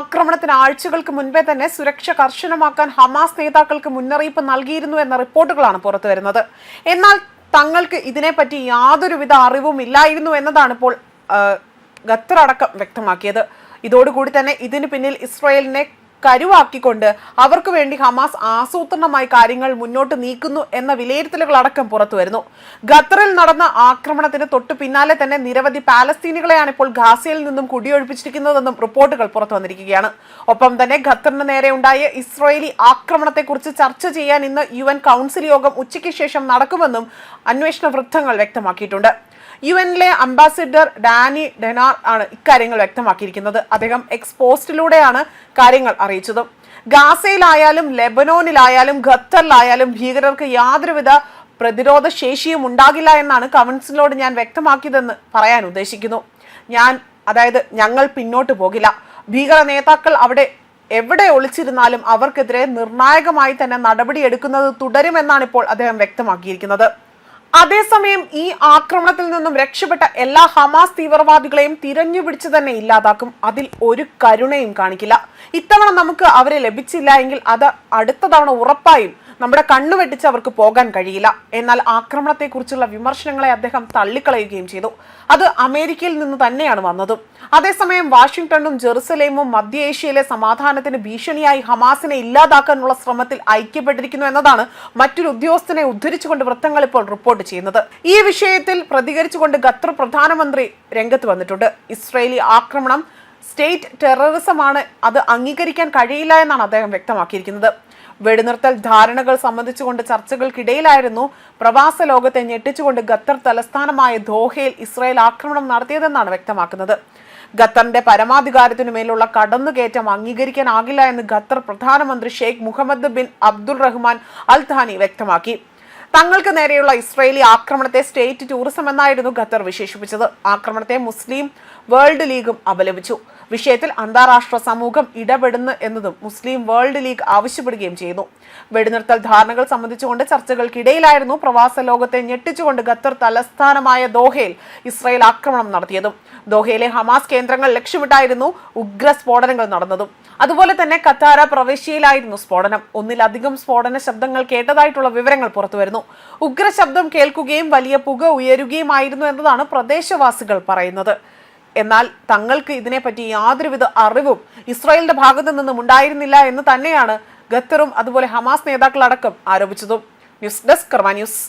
ആക്രമണത്തിന് ആഴ്ചകൾക്ക് മുൻപേ തന്നെ സുരക്ഷ കർശനമാക്കാൻ ഹമാസ് നേതാക്കൾക്ക് മുന്നറിയിപ്പ് നൽകിയിരുന്നു എന്ന റിപ്പോർട്ടുകളാണ് പുറത്തുവരുന്നത് എന്നാൽ തങ്ങൾക്ക് ഇതിനെപ്പറ്റി യാതൊരുവിധ അറിവും ഇല്ലായിരുന്നു എന്നതാണ് ഇപ്പോൾ ഖത്തർ അടക്കം വ്യക്തമാക്കിയത്. ഇതോടുകൂടി തന്നെ ഇതിനു പിന്നിൽ ഇസ്രായേലിനെ കരുവാക്കിക്കൊണ്ട് അവർക്ക് വേണ്ടി ഹമാസ് ആസൂത്രണമായി കാര്യങ്ങൾ മുന്നോട്ട് നീക്കുന്നു എന്ന വിലയിരുത്തലുകളടക്കം പുറത്തുവരുന്നു പുറത്തു വരുന്നു. ഖത്തറിൽ നടന്ന ആക്രമണത്തിന് തൊട്ടു പിന്നാലെ തന്നെ നിരവധി പാലസ്തീനികളെയാണ് ഇപ്പോൾ ഗാസയിൽ നിന്നും കുടിയൊഴിപ്പിച്ചിരിക്കുന്നതെന്നും റിപ്പോർട്ടുകൾ പുറത്തു വന്നിരിക്കുകയാണ്. ഒപ്പം തന്നെ ഖത്തറിന് നേരെ ഉണ്ടായ ഇസ്രായേലി ആക്രമണത്തെക്കുറിച്ച് ചർച്ച ചെയ്യാൻ ഇന്ന് യു കൗൺസിൽ യോഗം ഉച്ചയ്ക്ക് ശേഷം നടക്കുമെന്നും അന്വേഷണ വൃത്തങ്ങൾ വ്യക്തമാക്കിയിട്ടുണ്ട്. യു എനിലെ അംബാസിഡർ ഡാനി ഡെനാർ ആണ് ഇക്കാര്യങ്ങൾ വ്യക്തമാക്കിയിരിക്കുന്നത്. അദ്ദേഹം എക്സ് പോസ്റ്റിലൂടെയാണ് കാര്യങ്ങൾ അറിയിച്ചത്. ഗാസയിലായാലും ലെബനോനിലായാലും ഖത്തറിലായാലും ഭീകരർക്ക് യാതൊരുവിധ പ്രതിരോധ ശേഷിയും ഉണ്ടാകില്ല എന്നാണ് കൗൺസിലോട് ഞാൻ വ്യക്തമാക്കിയതെന്ന് പറയാൻ ഉദ്ദേശിക്കുന്നു. ഞാൻ അതായത് ഞങ്ങൾ പിന്നോട്ട് പോകില്ല. ഭീകര നേതാക്കൾ അവിടെ എവിടെ ഒളിച്ചിരുന്നാലും അവർക്കെതിരെ നിർണായകമായി തന്നെ നടപടിയെടുക്കുന്നത് തുടരുമെന്നാണ് ഇപ്പോൾ അദ്ദേഹം വ്യക്തമാക്കിയിരിക്കുന്നത്. അതേസമയം ഈ ആക്രമണത്തിൽ നിന്നും രക്ഷപ്പെട്ട എല്ലാ ഹമാസ് തീവ്രവാദികളെയും തിരഞ്ഞുപിടിച്ച് തന്നെ ഇല്ലാതാക്കും. അതിൽ ഒരു കരുണയും കാണിക്കില്ല. ഇത്തവണ നമുക്ക് അവരെ ലഭിച്ചില്ല എങ്കിൽ അത് അടുത്ത തവണ ഉറപ്പായും നമ്മുടെ കണ്ണു വെട്ടിച്ച് അവർക്ക് പോകാൻ കഴിയില്ല. എന്നാൽ ആക്രമണത്തെക്കുറിച്ചുള്ള വിമർശനങ്ങളെ അദ്ദേഹം തള്ളിക്കളയുകയും ചെയ്തു. അത് അമേരിക്കയിൽ നിന്ന് തന്നെയാണ് വന്നതും. അതേസമയം വാഷിംഗ്ടണും ജെറുസലേമും മധ്യ ഏഷ്യയിലെ സമാധാനത്തിന് ഭീഷണിയായി ഹമാസിനെ ഇല്ലാതാക്കാനുള്ള ശ്രമത്തിൽ ഐക്യപ്പെട്ടിരിക്കുന്നു എന്നതാണ് മറ്റൊരു ഉദ്യോഗസ്ഥനെ ഉദ്ധരിച്ചുകൊണ്ട് വൃത്തങ്ങൾ ഇപ്പോൾ റിപ്പോർട്ട് ചെയ്യുന്നത്. ഈ വിഷയത്തിൽ പ്രതികരിച്ചുകൊണ്ട് ഖത്തർ പ്രധാനമന്ത്രി രംഗത്ത് വന്നിട്ടുണ്ട്. ഇസ്രയേലി ആക്രമണം സ്റ്റേറ്റ് ടെററിസമാണ്. അത് അംഗീകരിക്കാൻ കഴിയില്ല എന്നാണ് അദ്ദേഹം വ്യക്തമാക്കിയിരിക്കുന്നത്. വെടിനിർത്തൽ ധാരണകൾ സംബന്ധിച്ചുകൊണ്ട് ചർച്ചകൾക്കിടയിലായിരുന്നു പ്രവാസ ലോകത്തെ ഞെട്ടിച്ചുകൊണ്ട് ഖത്തർ തലസ്ഥാനമായ ദോഹയിൽ ഇസ്രായേൽ ആക്രമണം നടത്തിയതെന്നാണ് വ്യക്തമാക്കുന്നത്. ഖത്തറിന്റെ പരമാധികാരത്തിനു മേലുള്ള കടന്നുകയറ്റം അംഗീകരിക്കാനാകില്ല എന്ന് ഖത്തർ പ്രധാനമന്ത്രി Sheikh Mohammed bin Abdul Rahman Al Thani വ്യക്തമാക്കി. തങ്ങൾക്ക് നേരെയുള്ള ഇസ്രയേലി ആക്രമണത്തെ സ്റ്റേറ്റ് ടൂറിസം എന്നായിരുന്നു ഖത്തർ വിശേഷിപ്പിച്ചത്. ആക്രമണത്തെ മുസ്ലിം വേൾഡ് ലീഗും അപലപിച്ചു. വിഷയത്തിൽ അന്താരാഷ്ട്ര സമൂഹം ഇടപെടുന്നു എന്നതും മുസ്ലിം വേൾഡ് ലീഗ് ആവശ്യപ്പെടുകയും ചെയ്തു. വെടിനിർത്തൽ ധാരണകൾ സംബന്ധിച്ചുകൊണ്ട് ചർച്ചകൾക്കിടയിലായിരുന്നു പ്രവാസ ലോകത്തെ ഞെട്ടിച്ചുകൊണ്ട് ഖത്തർ തലസ്ഥാനമായ ദോഹയിൽ ഇസ്രായേൽ ആക്രമണം നടത്തിയതും. ദോഹയിലെ ഹമാസ് കേന്ദ്രങ്ങൾ ലക്ഷ്യമിട്ടായിരുന്നു ഉഗ്ര സ്ഫോടനങ്ങൾ നടന്നതും. അതുപോലെ തന്നെ ഖത്താര പ്രവിശ്യയിലായിരുന്നു സ്ഫോടനം. ഒന്നിലധികം സ്ഫോടന ശബ്ദങ്ങൾ കേട്ടതായിട്ടുള്ള വിവരങ്ങൾ പുറത്തുവരുന്നു. ഉഗ്ര ശബ്ദം കേൾക്കുകയും വലിയ പുക ഉയരുകയുമായിരുന്നു എന്നതാണ് പ്രദേശവാസികൾ പറയുന്നത്. എന്നാൽ തങ്ങൾക്ക് ഇതിനെപ്പറ്റി യാതൊരുവിധ അറിവും ഇസ്രായേലിന്റെ ഭാഗത്തു നിന്നും ഉണ്ടായിരുന്നില്ല എന്ന് തന്നെയാണ് ഖത്തറും അതുപോലെ ഹമാസ് നേതാക്കളടക്കം ആരോപിച്ചതും. News desk Karma news.